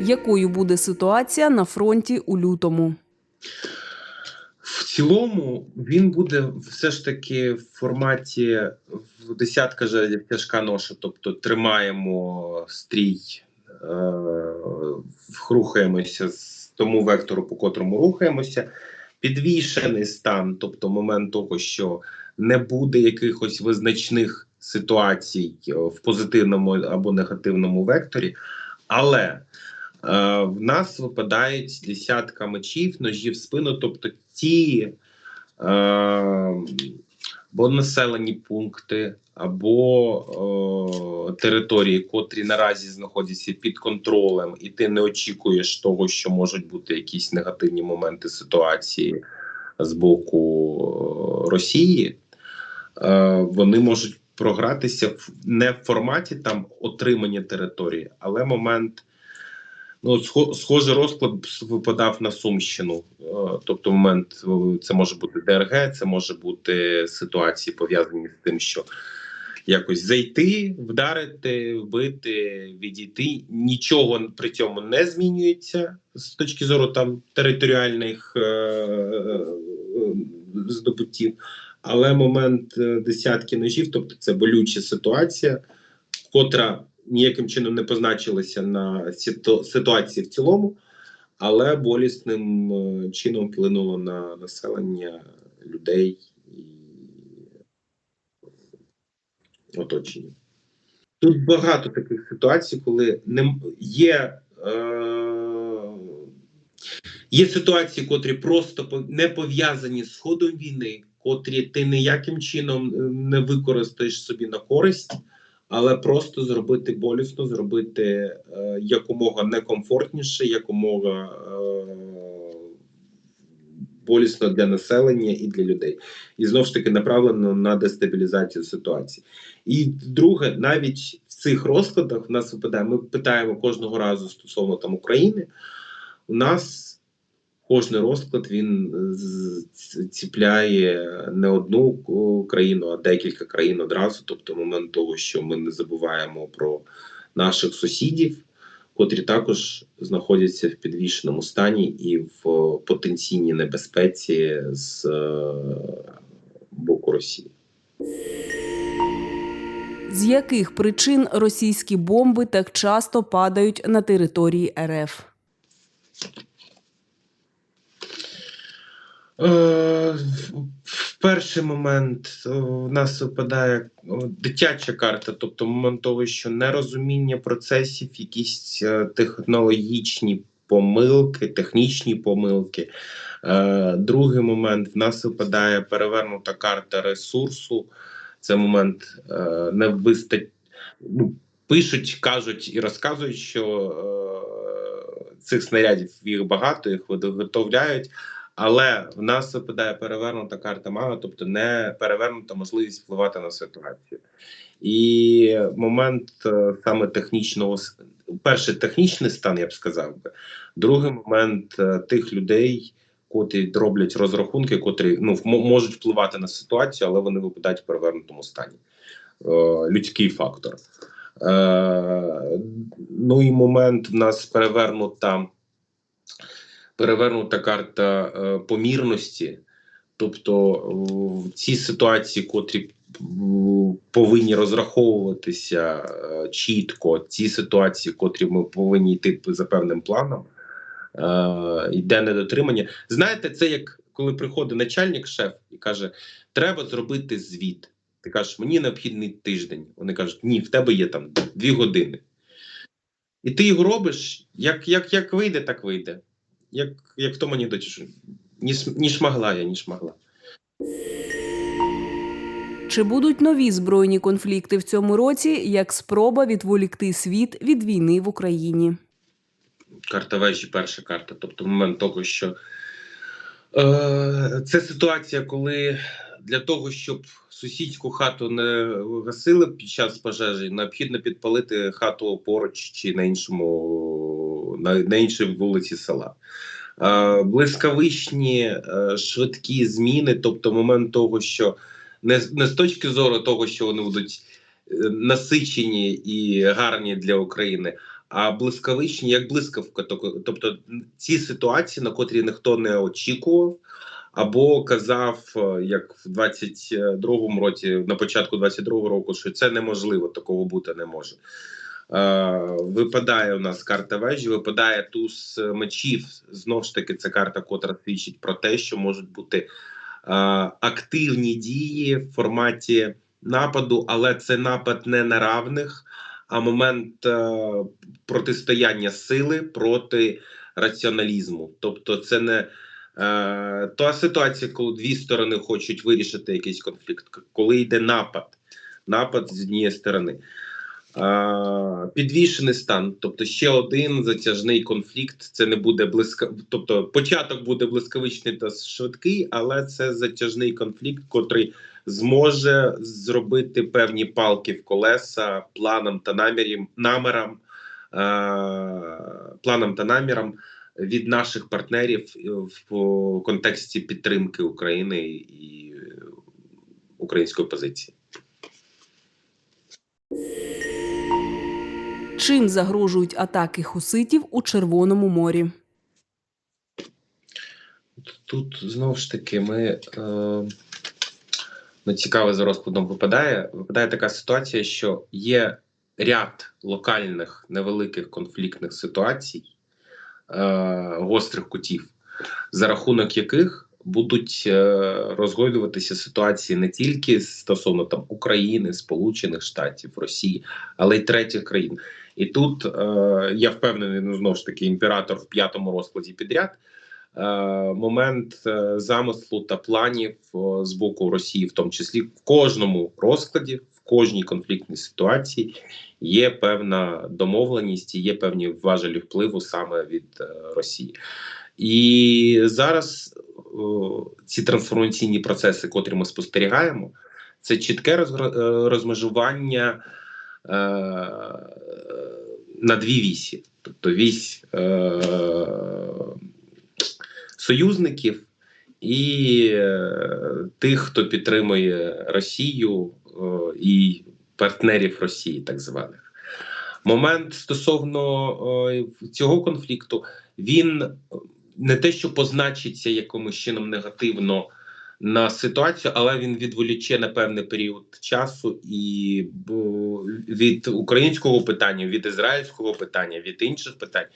Якою буде ситуація на фронті у лютому? В цілому він буде все ж таки в форматі в десятка жалів тяжка ноша, тобто тримаємо стрій, е, рухаємося з тому вектору, по котрому рухаємося. Підвішений стан, тобто момент того, що не буде якихось визначних ситуацій е, в позитивному або негативному векторі, але в нас випадають десятка мечів, ножів в спину, тобто ті е, або населені пункти, або е, території, котрі наразі знаходяться під контролем, і ти не очікуєш того, що можуть бути якісь негативні моменти ситуації з боку е, Росії, е, вони можуть програтися не в форматі там отримання території, але момент. Ну, схо- схожий розклад випадав на Сумщину. Е, Тобто, момент е, це може бути ДРГ, це може бути ситуації пов'язані з тим, що якось зайти, вдарити, вбити, відійти. Нічого при цьому не змінюється з точки зору там територіальних е, здобуттів. Але момент десятки ножів, тобто це болюча ситуація, котра ніяким чином не позначилася на ситу- ситуації в цілому, але болісним е, чином вплинуло на населення людей і оточення. Тут багато таких ситуацій, коли не є. Е- Є ситуації, котрі просто не пов'язані з ходом війни, котрі ти ніяким чином е, не використаєш собі на користь, але просто зробити болісно, зробити е, якомога некомфортніше, якомога е, болісно для населення і для людей. І знову ж таки направлено на дестабілізацію ситуації. І друге, навіть в цих розкладах в нас випадає, ми питаємо кожного разу стосовно там України. У нас кожний розклад він е, ціпляє не одну країну, а декілька країн одразу. Тобто, момент того, що ми не забуваємо про наших сусідів, котрі також знаходяться в підвішеному стані і в потенційній небезпеці з е, боку Росії. З яких причин російські бомби так часто падають на території РФ? Е, в- перший момент е, в нас випадає дитяча карта, тобто момент того, що нерозуміння процесів, якісь е, технологічні помилки, технічні помилки. Е, Другий момент в нас випадає перевернута карта ресурсу. Це момент е, не вистать. Ну, пишуть, кажуть і розказують, що е, цих снарядів їх багато, їх виготовляють. Але в нас випадає перевернута карта мага, тобто не перевернута можливість впливати на ситуацію. І момент е, саме технічного перший технічний стан, я б сказав би. Другий момент е, тих людей, котрі роблять розрахунки, котрі ну можуть впливати на ситуацію, але вони випадають в перевернутому стані. Е, людський фактор. Ну і момент в нас перевернута перевернута карта е, помірності. Тобто в цій ситуації, котрі повинні розраховуватися е, чітко, ці ситуації, котрі ми повинні йти за певним планом, е, йде недотримання. Знаєте, це як коли приходить начальник, шеф і каже: треба зробити звіт. Ти кажеш, мені необхідний тиждень. Вони кажуть, ні, в тебе є там дві години. І ти його робиш, як, як, як вийде, так вийде. Як, тому анекдоті, що ні, см- ні шмагла я, ні шмагла. Чи будуть нові збройні конфлікти в цьому році як спроба відволікти світ від війни в Україні? Карта вежі, перша карта. Тобто момент того, що е, це ситуація, коли для того, щоб сусідську хату не гасили під час пожежі, необхідно підпалити хату поруч чи на іншому на, на іншій вулиці села. Е, блискавичні е, швидкі зміни, тобто момент того, що не, не з точки зору того, що вони будуть е, насичені і гарні для України, а блискавичні як блискавка. Тобто ці ситуації, на котрі ніхто не очікував, або казав, як в 22-му році, на початку 22-го року, що це неможливо, такого бути не може. Е, випадає у нас карта вежі, випадає туз мечів. Знову ж таки, це карта, котра свідчить про те, що можуть бути е, активні дії в форматі нападу, але це напад не на равних, а момент е, протистояння сили проти раціоналізму. Тобто, це не та ситуація, коли дві сторони хочуть вирішити якийсь конфлікт, коли йде напад, напад з однієї сторони. Підвішений стан, тобто ще один затяжний конфлікт. Це не буде близько, тобто початок буде блискавичний та швидкий, але це затяжний конфлікт, котрий зможе зробити певні палки в колеса планам та намірам, намірам, планам та намірам від наших партнерів в контексті підтримки України і української позиції. Чим загрожують атаки хуситів у Червоному морі? Тут знову ж таки ми е, ну, цікаво за розкладом випадає. Випадає така ситуація, що є ряд локальних невеликих конфліктних ситуацій, е, гострих кутів, за рахунок яких будуть е, розгойдуватися ситуації не тільки стосовно там України, Сполучених Штатів, Росії, але й третіх країн. І тут е, я впевнений, ну знову ж таки, імператор в п'ятому розкладі підряд. Е, момент е, замислу та планів з боку Росії, в тому числі в кожному розкладі, в кожній конфліктній ситуації є певна домовленість, і є певні важелі впливу саме від е, Росії. І зараз о, ці трансформаційні процеси, котрі ми спостерігаємо, це чітке розмежування е, на дві вісі, тобто вісь е, союзників і е, тих, хто підтримує Росію е, і партнерів Росії, так званих. Момент стосовно е, цього конфлікту він не те, що позначиться якимось чином негативно на ситуацію, але він відволіче на певний період часу і від українського питання, від ізраїльського питання, від інших питань,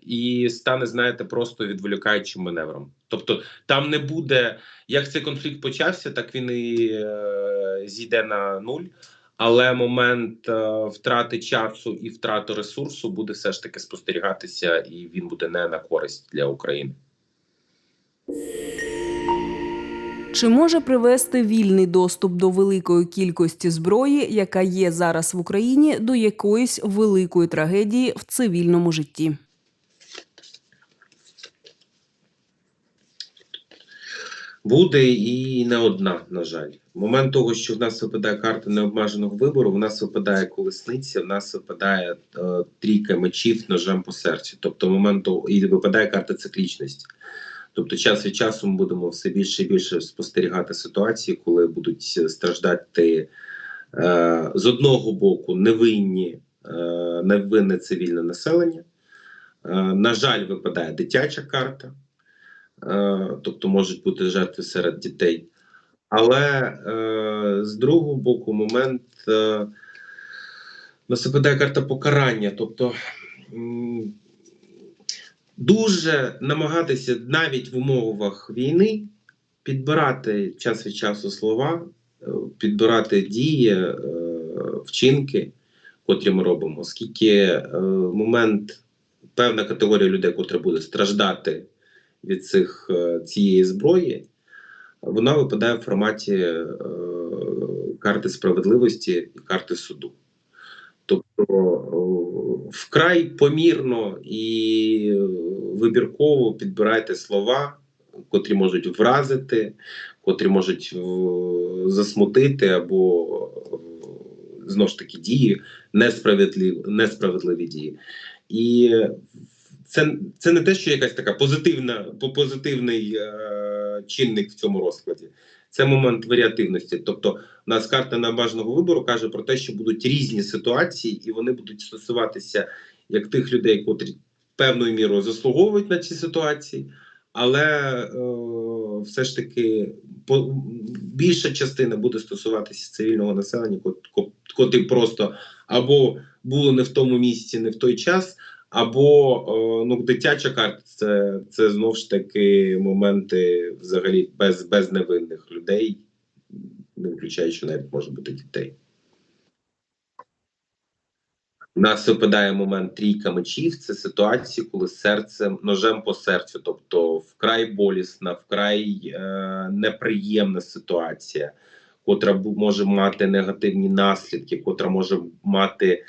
і стане, знаєте, просто відволікаючим маневром. Тобто, там не буде як цей конфлікт почався, так він і е, зійде на нуль. Але момент е, втрати часу і втрати ресурсу буде все ж таки спостерігатися, і він буде не на користь для України. Чи може привести вільний доступ до великої кількості зброї, яка є зараз в Україні, до якоїсь великої трагедії в цивільному житті? Буде і не одна, на жаль. Момент того, що в нас випадає карта необмеженого вибору, в нас випадає колесниця, в нас випадає е, трійка мечів ножем по серцю. Тобто момент того, і випадає карта циклічності. Тобто, час від часу ми будемо все більше і більше спостерігати ситуації, коли будуть страждати е, з одного боку невинні, е, невинне цивільне населення. Е, на жаль, випадає дитяча карта. Е, тобто можуть бути жертви серед дітей. Але е, з другого боку, момент е, нас випадає карта покарання. Тобто дуже намагатися навіть в умовах війни підбирати час від часу слова, е, підбирати дії, е, вчинки, котрі ми робимо, оскільки е, момент певна категорія людей, котра буде страждати від цих цієї зброї, вона випадає в форматі карти справедливості і карти суду. Тобто вкрай помірно і вибірково підбирайте слова, котрі можуть вразити, котрі можуть засмутити або знову ж таки дії, несправедливі, несправедливі дії. І це, це не те, що якась така позитивна, по- позитивний е, чинник в цьому розкладі. Це момент варіативності. Тобто, у нас карта небажаного вибору каже про те, що будуть різні ситуації, і вони будуть стосуватися як тих людей, котрі певною мірою заслуговують на ці ситуації, але е, все ж таки по, більша частина буде стосуватися цивільного населення, кот, котрі просто або були не в тому місці, не в той час, або е, ну, дитяча карта це, це знов ж таки моменти взагалі без, без невинних людей, не включаючи навіть може бути дітей. У нас випадає момент трійка мечів. Це ситуації, коли серце ножем по серцю, тобто вкрай болісна, вкрай е, неприємна ситуація, котра може мати негативні наслідки, котра може мати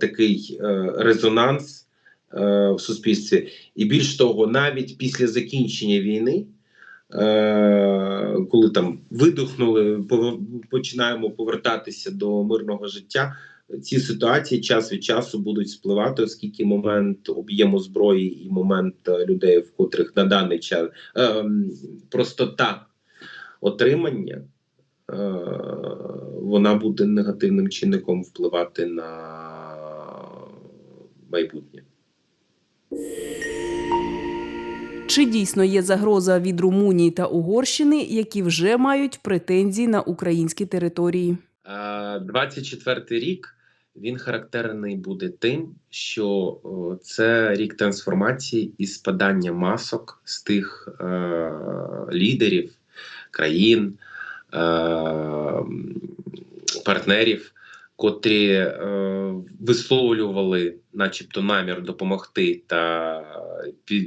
такий е, резонанс е, в суспільстві. І більш того, навіть після закінчення війни. Е, коли там видихнули, пов- починаємо повертатися до мирного життя, ці ситуації час від часу будуть спливати, оскільки момент об'єму зброї і момент е, людей, в котрих на даний час е, простота отримання, е, вона буде негативним чинником впливати на майбутнє. Чи дійсно є загроза від Румунії та Угорщини, які вже мають претензії на українські території? Е, 24-й рік він характерний буде тим, що це рік трансформації і спадання масок з тих е, лідерів країн, е, партнерів, котрі е, висловлювали, начебто, намір допомогти та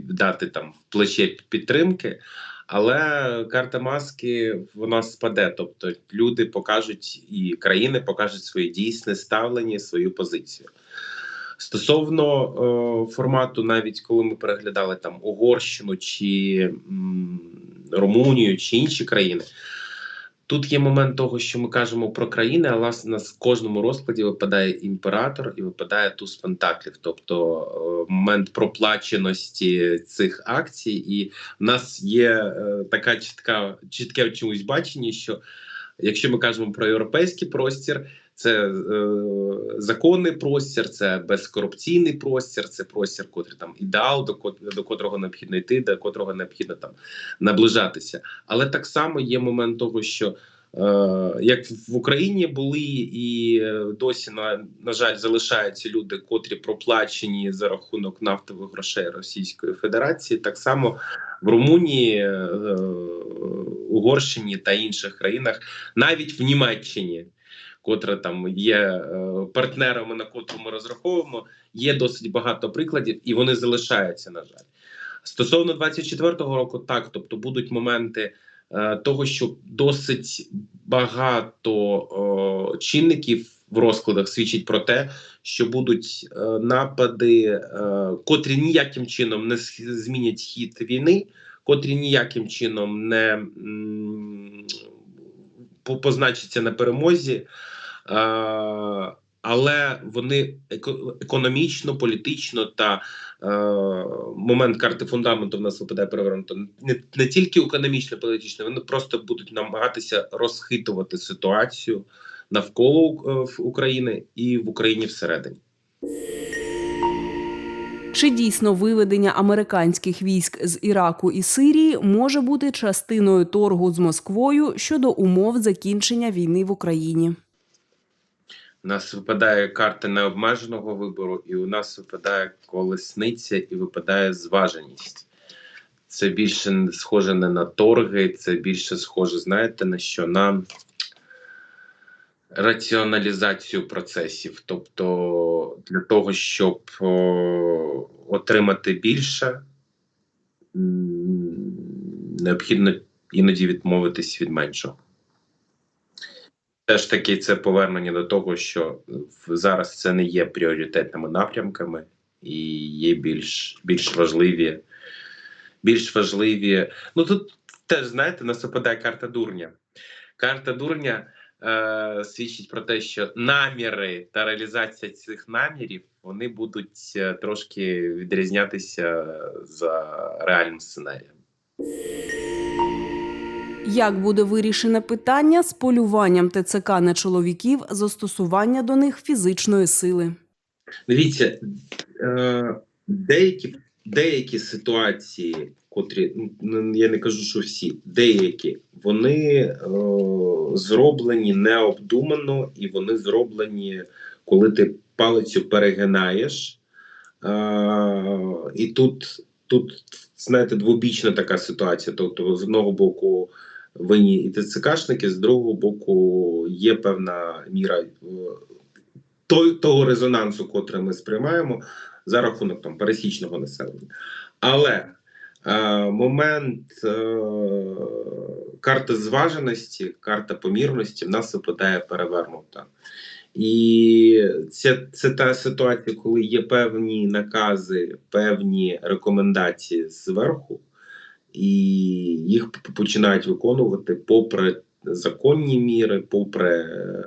дати там плече підтримки. Але карта маски вона спаде. Тобто люди покажуть і країни покажуть своє дійсне ставлення, свою позицію. Стосовно е, формату, навіть коли ми переглядали там Угорщину чи м, Румунію чи інші країни, тут є момент того, що ми кажемо про країни, але власне нас в кожному розкладі випадає імператор і випадає туз пентаклів, тобто е, момент проплаченості цих акцій, і в нас є е, така чітка чітке в чомусь бачення, що якщо ми кажемо про європейський простір, це е, законний простір, це безкорупційний простір, це простір, котрий там ідеал, до, до котрого необхідно йти, до котрого необхідно там наближатися. Але так само є момент того, що е, як в Україні були і е, досі на, на жаль залишаються люди, котрі проплачені за рахунок нафтових грошей Російської Федерації, так само в Румунії, е, Угорщині та інших країнах, навіть в Німеччині, котра там є е, партнерами, на котру ми розраховуємо, є досить багато прикладів, і вони залишаються, на жаль. Стосовно 24-го року, так, тобто будуть моменти е, того, що досить багато о, чинників в розкладах свідчить про те, що будуть е, напади, е, котрі ніяким чином не змінять хід війни, котрі ніяким чином не м, по- на перемозі. Е, але вони еко- економічно, політично та е, момент карти фундаменту в нас випадає перевернуто не, не тільки економічно, політично, вони просто будуть намагатися розхитувати ситуацію навколо е, України і в Україні всередині. Чи дійсно виведення американських військ з Іраку і Сирії може бути частиною торгу з Москвою щодо умов закінчення війни в Україні? У нас випадає карта необмеженого вибору, і у нас випадає колесниця і випадає зваженість. Це більше схоже не на торги, це більше схоже, знаєте, на що? На раціоналізацію процесів. Тобто, для того, щоб о, отримати більше, необхідно іноді відмовитись від меншого. Теж таки це повернення до того, що зараз це не є пріоритетними напрямками і є більш, більш важливі. Більш важливі. Ну тут теж знаєте, нас випадає карта дурня. Карта дурня е, свідчить про те, що наміри та реалізація цих намірів вони будуть е, трошки відрізнятися за реальним сценарієм. Як буде вирішене питання з полюванням ТЦК на чоловіків застосування до них фізичної сили? Дивіться, е, деякі, деякі ситуації, котрі ну, я не кажу, що всі, деякі, вони е, зроблені необдумано і вони зроблені, коли ти палицю перегинаєш. Е, і тут, тут, знаєте, двобічна така ситуація. Тобто, з одного боку, винні і ТЦКшники, з другого боку, є певна міра. е, той, того резонансу, котрий ми сприймаємо за рахунок там пересічного населення. Але е, момент е, карти зваженості, карта помірності в нас випадає перевернута. І це, це та ситуація, коли є певні накази, певні рекомендації зверху, і їх починають виконувати попри законні міри, попри е,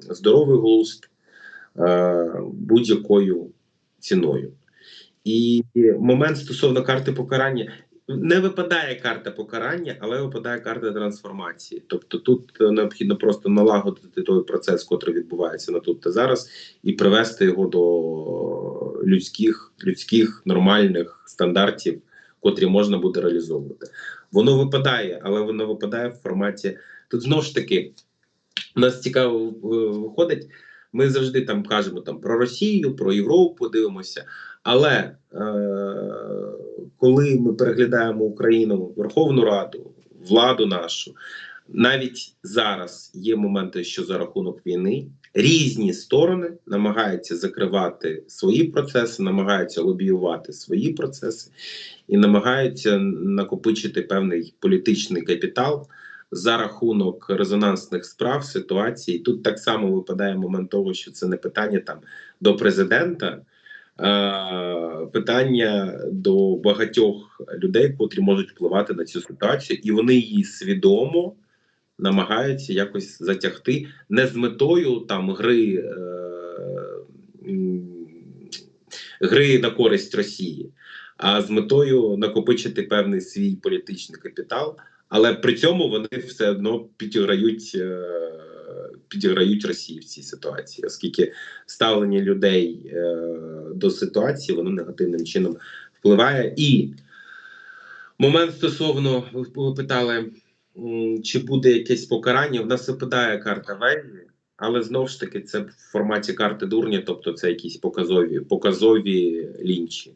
здоровий глузд е, будь-якою ціною. І момент стосовно карти покарання не випадає карта покарання, але випадає карта трансформації. Тобто тут е, необхідно просто налагодити той процес, який відбувається на тут та зараз, і привести його до людських, людських нормальних стандартів, котрі можна буде реалізовувати. Воно випадає, але воно випадає в форматі. Тут знову ж таки у нас цікаво е, виходить. Ми завжди там кажемо там про Росію, про Європу, дивимося. Але е, коли ми переглядаємо Україну, Верховну Раду, владу нашу, навіть зараз є моменти, що за рахунок війни різні сторони намагаються закривати свої процеси, намагаються лобіювати свої процеси і намагаються накопичити певний політичний капітал за рахунок резонансних справ ситуації. Тут так само випадає момент того, що це не питання там до президента. Питання до багатьох людей, котрі можуть впливати на цю ситуацію, і вони її свідомо намагаються якось затягти не з метою там гри, е, гри на користь Росії, а з метою накопичити певний свій політичний капітал, але при цьому вони все одно підіграють, е, підіграють Росії в цій ситуації, оскільки ставлення людей е, до ситуації воно негативним чином впливає. І момент стосовно ви питали, чи буде якесь покарання. В нас випадає карта Вельзі, але знову ж таки це в форматі карти дурня, тобто це якісь показові, показові лінчі.